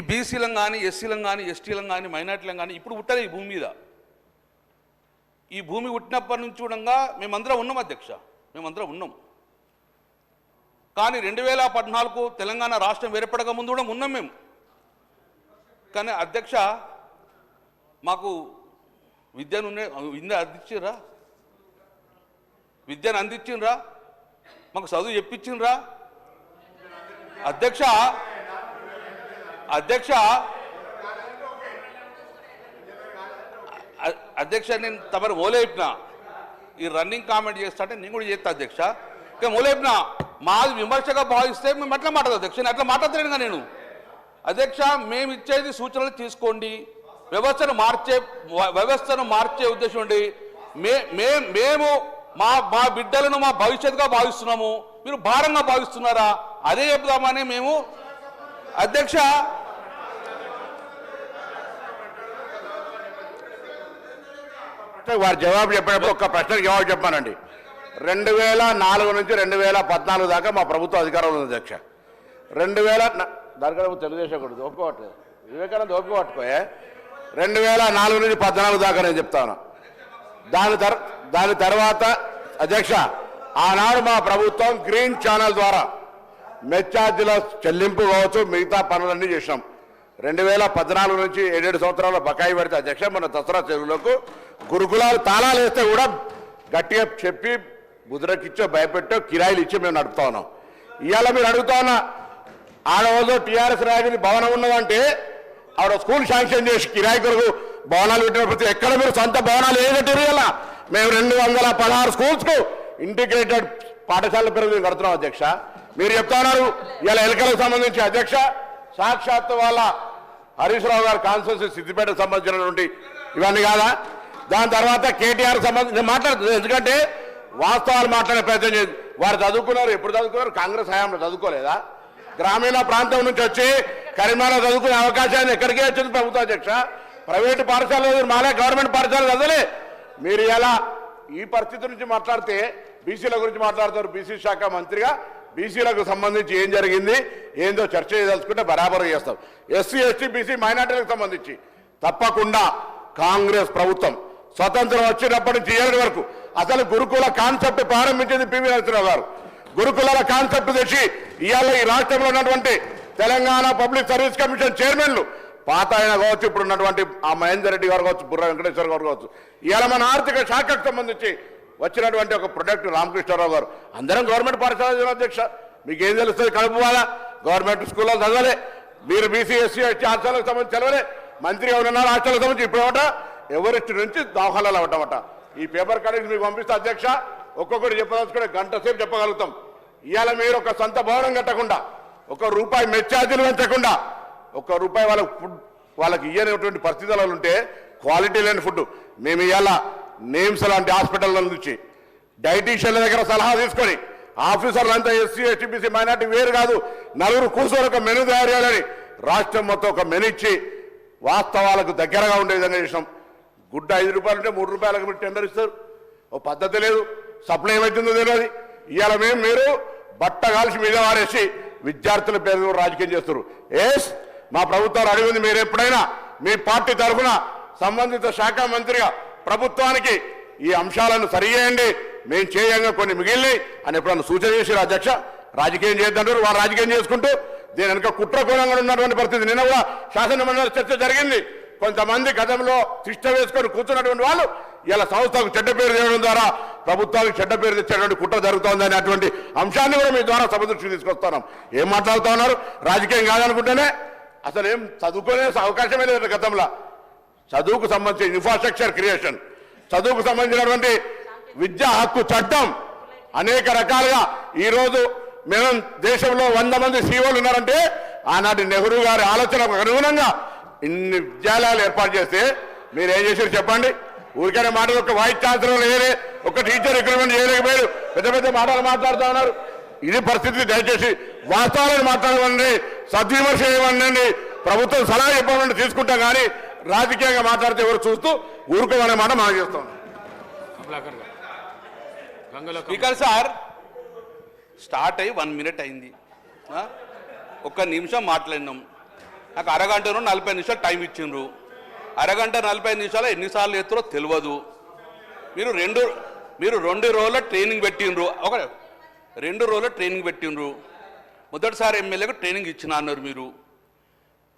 ఈ బీసీలం కానీ ఎస్సీలం కానీ ఎస్టీలం కానీ మైనార్టీలం కానీ ఇప్పుడు పుట్టలే ఈ భూమి మీద. ఈ భూమి పుట్టినప్పటి నుంచి చూడంగా మేమందరం ఉన్నాం అధ్యక్ష. మేమందరం ఉన్నాం. కానీ రెండు వేల పద్నాలుగు తెలంగాణ రాష్ట్రం వేరేపడక ముందు కూడా ఉన్నాం మేము. కానీ అధ్యక్ష మాకు విద్యను విద్య అందించిండ్రా విద్యను అందించిండ్రా మాకు చదువు చెప్పించిండ్రా అధ్యక్ష అధ్యక్ష అధ్యక్ష నేను తమరు ఓలేపినా. ఈ రన్నింగ్ కామెంట్ చేస్తా అంటే నేను కూడా చేస్తా అధ్యక్ష. ఇంకా ఓలేపినా. మాది విమర్శగా భావిస్తే మేము అట్లా మాట్లాడదు అధ్యక్ష. నేను అట్లా మాట్లాడలేనుగా నేను. అధ్యక్ష మేము ఇచ్చేది సూచనలు తీసుకోండి. వ్యవస్థను మార్చే వ్యవస్థను మార్చే ఉద్దేశం ఉండి మే మే- మేము మా మా బిడ్డలను మా భవిష్యత్తుగా భావిస్తున్నాము. మీరు భారంగా భావిస్తున్నారా? అదే చెప్దామని మేము అధ్యక్ష వారు జవాబు చెప్పినప్పుడు ఒక్క ప్రశ్నకు జవాబు చెప్పానండి. రెండు వేల నాలుగు నుంచి రెండు వేల పద్నాలుగు దాకా మా ప్రభుత్వ అధికారంలో ఉంది అధ్యక్ష. రెండు వేల దానికన్నా తెలుగుదేశం కూడా ఒప్పుకోవట్లేదు వివేకానంద ఒప్పుకోవట్టుకోయే రెండు వేల నాలుగు నుంచి పద్నాలుగు దాకా నేను చెప్తాను. దాని తర్ దాని తర్వాత అధ్యక్ష ఆనాడు మా ప్రభుత్వం గ్రీన్ ఛానల్ ద్వారా మెచ్చార్జీల చెల్లింపు కావచ్చు మిగతా పనులన్నీ చేసినాం. రెండు వేల పద్నాలుగు నుంచి ఏడేడు సంవత్సరాల బకాయి పడితే అధ్యక్ష మన దసరా చెరువులకు గురుకులాలు తాళాలు వేస్తే కూడా గట్టిగా చెప్పి ముద్రకిచ్చో భయపెట్టో కిరాయిలు ఇచ్చి మేము నడుపుతా ఉన్నాం. ఇవాళ మీరు అడుగుతా ఉన్నా ఆడవాళ్ళు టీఆర్ఎస్ రాజధాని భవనం ఉన్నదంటే ఆవిడ స్కూల్ శాంక్షన్ చేసి కిరాయి కొరకు భవనాలు పెట్టినప్పుడు ఎక్కడ మీరు సొంత భవనాలు ఏది కట్టారు ఇలా మేము రెండు వందల పదహారు స్కూల్స్కు ఇంటిగ్రేటెడ్ పాఠశాల పేరు మేము కడుతున్నాం అధ్యక్ష. మీరు చెప్తా ఉన్నారు ఇలా ఎలకలకు సంబంధించి అధ్యక్ష సాక్షాత్ వాళ్ళ హరీష్ రావు గారు కాన్స్టిట్యూన్సీ సిద్దిపేట సంబంధించినటువంటి ఇవన్నీ కాదా? దాని తర్వాత కేటీఆర్ సంబంధించి నేను మాట్లాడుతుంది ఎందుకంటే వాస్తవాలు మాట్లాడే ప్రయత్నం చేసి వారు చదువుకున్నారు ఎప్పుడు చదువుకున్నారు? కాంగ్రెస్ హయాంలో చదువుకోలేదా? గ్రామీణ ప్రాంతం నుంచి వచ్చి కరీంనగర్ చదువుకునే అవకాశాన్ని ఎక్కడికే వచ్చింది ప్రభుత్వ అధ్యక్ష? ప్రైవేటు పాఠశాల మాలే గవర్నమెంట్ పాఠశాల చదవలే. మీరు ఎలా ఈ పరిస్థితి నుంచి మాట్లాడితే బీసీల గురించి మాట్లాడతారు బీసీ శాఖ మంత్రిగా. బీసీలకు సంబంధించి ఏం జరిగింది? ఏందో చర్చ చేయదలుచుకుంటే బరాబరు చేస్తాం. ఎస్సీ ఎస్టీ బీసీ మైనార్టీలకు సంబంధించి. తప్పకుండా కాంగ్రెస్ ప్రభుత్వం స్వతంత్రం వచ్చినప్పటి నుంచి ఏడు వరకు అసలు గురుకుల కాన్సెప్ట్ ప్రారంభించింది పివి నరసింహరావు గారు. గురుకులాల కాన్సెప్ట్ తెచ్చి ఇవాళ ఈ రాష్ట్రంలో ఉన్నటువంటి తెలంగాణ పబ్లిక్ సర్వీస్ కమిషన్ చైర్మన్లు పాత ఆయన కావచ్చు ఇప్పుడు ఉన్నటువంటి ఆ మహేందర్ రెడ్డి గారు కావచ్చు బుర్ర వెంకటేశ్వర గారు కావచ్చు ఇవాళ మన ఆర్థిక శాఖకు సంబంధించి వచ్చినటువంటి ఒక ప్రొడక్ట్ రామకృష్ణారావు గారు. అందరం గవర్నమెంట్ పాఠశాల చదివిన అధ్యక్ష. మీకు ఏం తెలుస్తుంది కడుపు వాళ్ళ గవర్నమెంట్ స్కూల్లో చదవలే. మీరు బీసీ ఎస్సీ ఎస్టీ హాస్టల్కి సంబంధించి చదవలే. మంత్రి ఎవరున్నారు హాస్టల్కి సంబంధించి ఇప్పుడు అవట ఎవరిష్టి నుంచి దోహలాలు అవటమట ఈ పేపర్ కటింగ్స్ మీకు పంపిస్తే అధ్యక్ష. ఒక్కొక్కటి చెప్పదలుచుకుంటే గంట సేపు చెప్పగలుగుతాం. ఇవాళ మీరు ఒక సొంత భవనం కట్టకుండా ఒక రూపాయి మెచ్చార్జీలు పెంచకుండా ఒక రూపాయి వాళ్ళకి ఫుడ్ వాళ్ళకి ఇయ్యనటువంటి పరిస్థితులలో ఉంటే క్వాలిటీ లేని ఫుడ్. మేము ఇవాళ నేమ్స్ లాంటి హాస్పిటల్ నుంచి డైటీషియన్ల దగ్గర సలహా తీసుకొని ఆఫీసర్లు అంతా ఎస్సీ ఎస్టీబీసీ మైనార్టీ వేరు కాదు నలుగురు కూర్చొని ఒక మెను తయారు చేయాలని రాష్ట్రం మొత్తం ఒక మెను ఇచ్చి వాస్తవాలకు దగ్గరగా ఉండే విధంగా చేసినాం గుడ్డ ఐదు రూపాయలు ఉంటే మూడు రూపాయలకు మీరు టెండర్ ఇస్తారు. ఓ పద్ధతి లేదు. సప్లై ఏమవుతుందో తెలియదు. ఇవాళ మేము మీరు బట్ట కాల్చి మీద వారేసి విద్యార్థుల పేరు రాజకీయం చేస్తారు ఎస్ మా ప్రభుత్వాలు అడిగింది మీరు ఎప్పుడైనా మీ పార్టీ తరఫున సంబంధిత శాఖ మంత్రిగా ప్రభుత్వానికి ఈ అంశాలను సరిచేయండి. మేము చేయంగా కొన్ని మిగిలినాయి. అని ఎప్పుడన్నా సూచన చేశారు అధ్యక్ష? రాజకీయం చేద్దంటారు వారు రాజకీయం చేసుకుంటూ దీని వెనుక కుట్రకోణంగా ఉన్నటువంటి పరిస్థితి. నిన్న కూడా శాసనమండలి చర్చ జరిగింది. కొంతమంది గతంలో శిష్ట వేసుకొని కూర్చున్నటువంటి వాళ్ళు ఇలా సంస్థకు చెడ్డ పేరు తేవడం ద్వారా ప్రభుత్వానికి చెడ్డ పేరు తెచ్చేటువంటి కుట్ర జరుగుతోంది అనేటువంటి అంశాన్ని కూడా మీ ద్వారా సమదృష్టికి తీసుకొస్తున్నాం. ఏం మాట్లాడుతున్నారు రాజకీయం కాదనుకుంటేనే అసలు ఏం చదువుకునే అవకాశమే లేదు గతంలో. చదువుకు సంబంధించిన ఇన్ఫ్రాస్ట్రక్చర్ క్రియేషన్ చదువుకు సంబంధించినటువంటి విద్యా హక్కు చట్టం. అనేక రకాలుగా ఈరోజు మేము దేశంలో వంద మంది సీఓలు ఉన్నారంటే ఆనాటి నెహ్రూ గారి ఆలోచనకు అనుగుణంగా ఇన్ని విద్యాలయాలు ఏర్పాటు చేస్తే మీరు ఏం చేశారు చెప్పండి? ఊరికైనా మాటలు ఒక వైస్ ఛాన్సలర్ వేరే ఒక టీచర్ రిక్రూట్మెంట్ చేయలేకపోయారు. పెద్ద పెద్ద మాటలు మాట్లాడుతూ ఉన్నారు. ఇది పరిస్థితి దయచేసి వాస్తవాలను మాట్లాడమండి సద్విమర్శ చేయమనండి. ప్రభుత్వం సలహా చెప్పమని తీసుకుంటాం కానీ రాజకీయంగా మాట్లాడితే ఎవరు చూస్తూ ఊరుకోమనే మాట మనం చేస్తాం. స్పీకర్ సార్ స్టార్ట్ అయ్యి వన్ మినిట్ అయింది. ఆ? ఒక్క నిమిషం మాట్లాడినాం. నాకు అరగంటను నలభై నిమిషాలు టైం ఇచ్చిండ్రు. అరగంట నలభై నిమిషాలు ఎన్నిసార్లు ఎత్తురో తెలియదు. మీరు రెండు మీరు రెండు రోజుల ట్రైనింగ్ పెట్టిండ్రు. ఒక రెండు రోజుల ట్రైనింగ్ పెట్టిండ్రు. మొదటిసారి ఎమ్మెల్యేకు ట్రైనింగ్ ఇచ్చిన అన్నారు మీరు.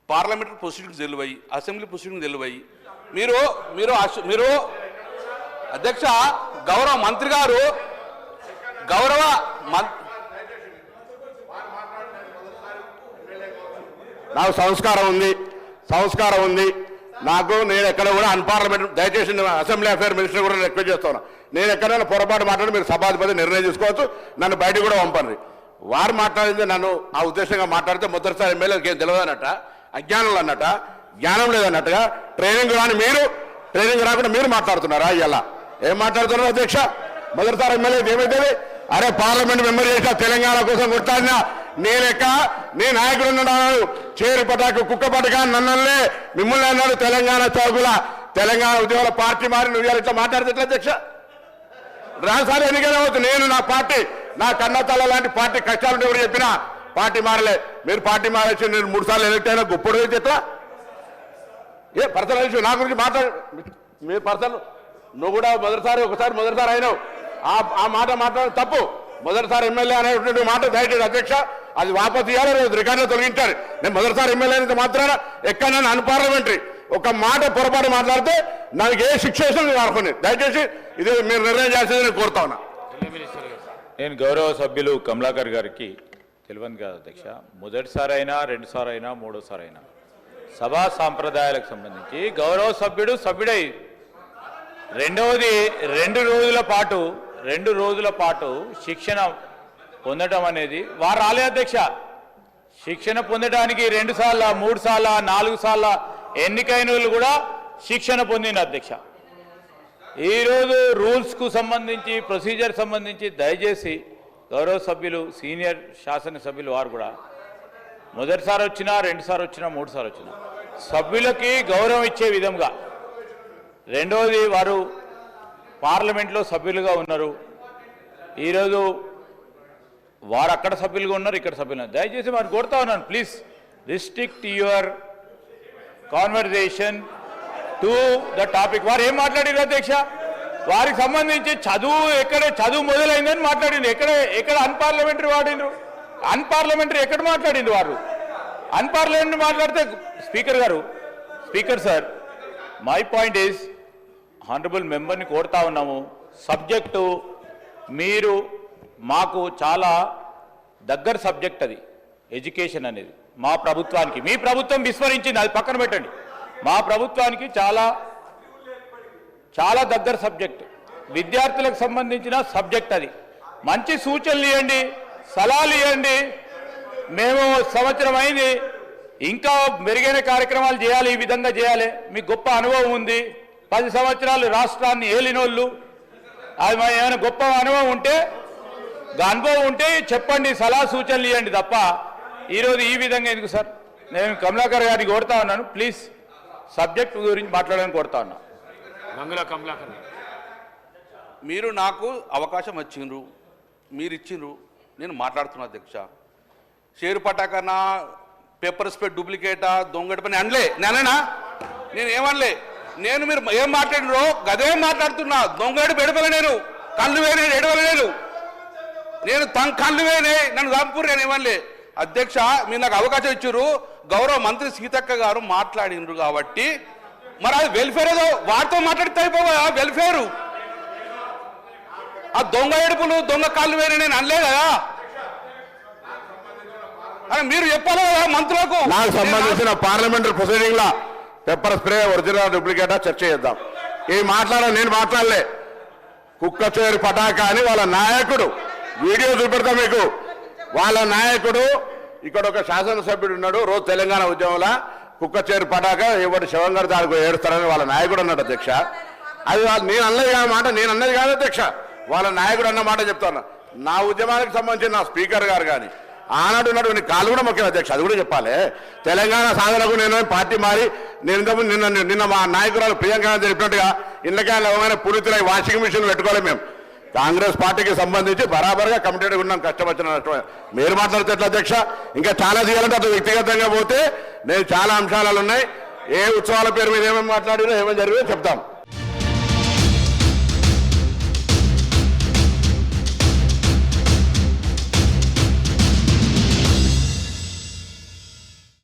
పార్లమెంటరీ ప్రొసీడింగ్స్ తెలివాయి అసెంబ్లీ ప్రొసీడింగ్ తెలివాయి మీరు మీరు మీరు అధ్యక్ష గౌరవ మంత్రి గారు గౌరవ మం నాకు సంస్కారం ఉంది సంస్కారం ఉంది. నాకు నేను ఎక్కడ కూడా అన్పార్లమెంట్ దయచేసి అసెంబ్లీ అఫేర్ మినిస్టర్ కూడా రిక్వెస్ట్ చేస్తాను నేను ఎక్కడైనా పొరపాటు మాట్లాడి మీరు సభాధిపతి నిర్ణయం తీసుకోవచ్చు నన్ను బయటకు కూడా పంపండి. వారు మాట్లాడింది నన్ను ఆ ఉద్దేశంగా మాట్లాడితే మొదటిసారి ఎమ్మెల్యేకి ఏం తెలియదు అన్నట్ట అజ్ఞానం జ్ఞానం లేదన్నట్టుగా ట్రైనింగ్ రాని మీరు ట్రైనింగ్ రాకుండా మీరు మాట్లాడుతున్నారా ఇలా ఏం మాట్లాడుతున్నారు అధ్యక్ష? మొదటిసారి ఎమ్మెల్యే ఏమైతుంది అరే పార్లమెంట్ మెంబర్ చేసిన తెలంగాణ కోసం కొట్టాడినా నేనెక్క నీ నాయకుడు ఉన్నాడు. చేరు పటాకు కుక్క పటక నన్నల్లే. మిమ్మల్ని అన్నాడు తెలంగాణ చౌకుల. తెలంగాణ ఉద్యోగుల పార్టీ మారి నువ్వు ఇట్లా మాట్లాడితే అధ్యక్ష? రాసారి ఎన్నికైనా అవుతుంది నేను నా పార్టీ నా కన్నతల్ల లాంటి పార్టీ కష్టాలు ఎవరు చెప్పినా పార్టీ మారలే. మీరు పార్టీ మారచ్చు నేను మూడు సార్లు ఎలక్ట్ అయినా గొప్పడు అయితే ఎట్లా ఏ పర్సనల్ ఇష్యూ నా గురించి మాట్లాడు. మీ పర్సనల్ నువ్వు కూడా మొదటిసారి ఒకసారి మొదటిసారి అయినావు. ఆ ఆ మాట మాట్లాడడం తప్పు. మొదటిసారి ఎమ్మెల్యే అనేటువంటి మాట దయచేసి అధ్యక్ష అది వాపసు ఇవ్వాలి రోజు రికార్డులో తొలగించారు నేను మొదటిసారి ఎమ్మెల్యే అయినంత మాత్రాన ఎక్కడైనా అన్పార్లమెంటరీ ఒక మాట పొరపాటు మాట్లాడితే నాకు ఏ శిక్ష వేసినా నేను అనుకుని దయచేసి ఇది మీరు నిర్ణయం చేసేది నేను కోరుతా ఉన్నా. నేను గౌరవ సభ్యులు కమలాకర్ గారికి తెలియదు కాదు అధ్యక్ష. మొదటిసారి అయినా రెండుసారి అయినా మూడోసారి అయినా సభా సాంప్రదాయాలకు సంబంధించి గౌరవ సభ్యుడు సభ్యుడై రెండవది రెండు రోజుల పాటు రెండు రోజుల పాటు శిక్షణ పొందడం అనేది వారు రాలే అధ్యక్ష. శిక్షణ పొందడానికి రెండు సార్ల మూడు సార్ల నాలుగు సార్ల ఎన్నికైన కూడా శిక్షణ పొందిన అధ్యక్ష. ఈరోజు రూల్స్కు సంబంధించి ప్రొసీజర్ సంబంధించి దయచేసి గౌరవ సభ్యులు సీనియర్ శాసనసభ్యులు వారు కూడా మొదటిసారి వచ్చినా రెండుసారి వచ్చినా మూడుసారి వచ్చినా సభ్యులకి గౌరవం ఇచ్చే విధంగా. రెండవది వారు పార్లమెంట్లో సభ్యులుగా ఉన్నారు. ఈరోజు వారు అక్కడ సభ్యులుగా ఉన్నారు ఇక్కడ సభ్యులు దయచేసి మరి కోరుతా ఉన్నాను please. Restrict your conversation to the topic. వారు ఏం మాట్లాడారు అధ్యక్ష? వారికి సంబంధించి చదువు ఎక్కడ చదువు మొదలైందని మాట్లాడిండు ఎక్కడ ఎక్కడ అన్పార్లమెంటరీ వాడిండ్రు? అన్పార్లమెంటరీ ఎక్కడ మాట్లాడిండు వారు? అన్పార్లమెంటరీ మాట్లాడితే స్పీకర్ గారు speaker sir my point is honourable మెంబర్ని కోరుతా ఉన్నాము. సబ్జెక్టు మీరు మాకు చాలా దగ్గర సబ్జెక్ట్ అది ఎడ్యుకేషన్ అనేది. మా ప్రభుత్వానికి మీ ప్రభుత్వం విస్మరించింది అది పక్కన పెట్టండి. మా ప్రభుత్వానికి చాలా చాలా దగ్గర సబ్జెక్ట్. విద్యార్థులకు సంబంధించిన సబ్జెక్ట్ అది. మంచి సూచనలు ఇవ్వండి సలహాలు ఇవ్వండి. మేము సంవత్సరం అయింది ఇంకా మెరుగైన కార్యక్రమాలు చేయాలి ఈ విధంగా చేయాలి. మీకు గొప్ప అనుభవం ఉంది. పది సంవత్సరాలు రాష్ట్రాన్ని ఏలినోళ్ళు. అది మా ఏమైనా గొప్ప అనుభవం ఉంటే అనుభవం ఉంటే చెప్పండి సలహా సూచనలు ఇవ్వండి తప్ప. ఈరోజు ఈ విధంగా ఎందుకు సార్? నేను కమలాకర్ గారికి కోరుతా ఉన్నాను. ప్లీజ్ సబ్జెక్ట్ గురించి మాట్లాడడానికి కోరుతా ఉన్నాను గంగుల కమలాకర్ మీరు నాకు అవకాశం వచ్చిండ్రు మీరు ఇచ్చిండ్రు నేను మాట్లాడుతున్నా అధ్యక్ష. షేరు పటాకనా పేపర్ స్పెడ్ డూప్లికేటా దొంగటి పని అనలే నేనేనా? నేను ఏమనలే? నేను మీరు ఏం మాట్లాడినో గదే మాట్లాడుతున్నా. దొంగడు పెడపల నేను కళ్ళు వేనే ఎడవల నేను. నేను తన కళ్ళు వేనే నన్ను చంపురు నేను ఏమనలే. అధ్యక్ష మీరు నాకు అవకాశం ఇచ్చారు గౌరవ మంత్రి సీతక్క గారు మాట్లాడినరు కాబట్టి మరి అది వెల్ఫేర్ ఏదో వారితో మాట్లాడితే అయిపోవా? వెల్ఫేరు ఆ దొంగ ఏడుపులు దొంగ కాళ్ళు వేరే నేను అనలే కదా. అరే మీరు చెప్పాలి కదా మంత్రులకు. నాకు సంబంధించిన పార్లమెంటరీ ప్రొసీడింగ్ లా పెప్పర్ స్ప్రే ఒరిజినల్ డూప్లికేటా చర్చ చేద్దాం. ఈ మాట్లాడా నేను మాట్లాడలే. కుక్క చేరు పటాక అని వాళ్ళ నాయకుడు వీడియో చూపెడతా మీకు. వాళ్ళ నాయకుడు ఇక్కడ ఒక శాసనసభ్యుడు ఉన్నాడు రోజు తెలంగాణ ఉద్యమంలో. కుక్క చేరు పడాక ఎవరి శివం గారు దానికి ఏడుస్తారని వాళ్ళ నాయకుడు అన్నాడు అధ్యక్ష. అది నేను అన్నది కాదు మాట నేను అన్నది కాదు అధ్యక్ష. వాళ్ళ నాయకుడు అన్న మాట చెప్తాను. నా ఉద్యమానికి సంబంధించిన నా స్పీకర్ గారు కానీ ఆనాడు ఉన్నటువంటి కాలు కూడా ముఖ్యం అధ్యక్ష అది కూడా చెప్పాలి. తెలంగాణ సాధనకు నేను పార్టీ మారి నేను ఇంతకుముందు నిన్న నిన్న మా నాయకురాలు ప్రియాంక చెప్పినట్టుగా ఇళ్ళకాయలు ఎవరైనా పురితులై వాషింగ్ మిషన్ పెట్టుకోవాలి మేము. కాంగ్రెస్ పార్టీకి సంబంధించి బరాబర్గా కమిటెడ్ ఉన్నాం కష్టం వచ్చిన మీరు మాట్లాడుతున్న అధ్యక్ష? ఇంకా చాలా చేయాలంటే అటు వ్యక్తిగతంగా పోతే నేను చాలా అంశాలు ఉన్నాయి. ఏ ఉత్సవాల పేరు మీద ఏమేమి మాట్లాడినా ఏమేమి జరిగిందో చెప్తాం.